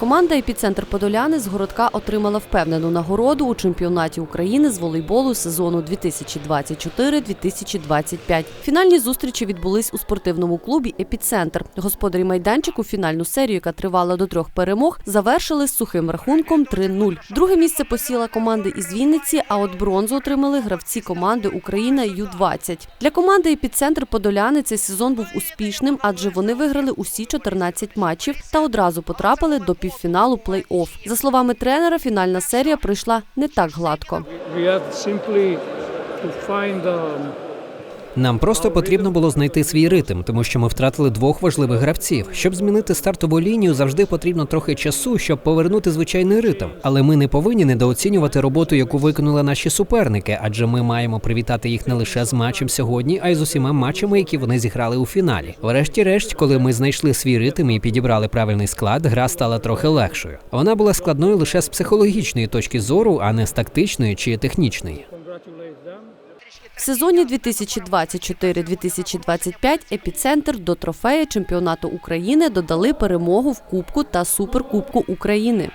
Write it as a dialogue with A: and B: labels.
A: Команда Епіцентр Подоляни з городка отримала впевнену нагороду у чемпіонаті України з волейболу сезону 2024-2025. Фінальні зустрічі відбулись у спортивному клубі Епіцентр. Господарі майданчику фінальну серію, яка тривала до трьох перемог, завершили з сухим рахунком 3-0. Друге місце посіла команда із Вінниці, а от бронзу отримали гравці команди Україна Ю-20. Для команди Епіцентр Подоляни цей сезон був успішним, адже вони виграли усі 14 матчів та одразу потрапили до півфіналу плей-офф. За словами тренера, фінальна серія пройшла не так гладко.
B: Нам просто потрібно було знайти свій ритм, тому що ми втратили двох важливих гравців. Щоб змінити стартову лінію, завжди потрібно трохи часу, щоб повернути звичайний ритм. Але ми не повинні недооцінювати роботу, яку виконали наші суперники, адже ми маємо привітати їх не лише з матчем сьогодні, а й з усіма матчами, які вони зіграли у фіналі. Врешті-решт, коли ми знайшли свій ритм і підібрали правильний склад, гра стала трохи легшою. Вона була складною лише з психологічної точки зору, а не з тактичної чи технічної.
A: В сезоні 2024-2025 епіцентр до трофея чемпіонату України додали перемогу в Кубку та Суперкубку України.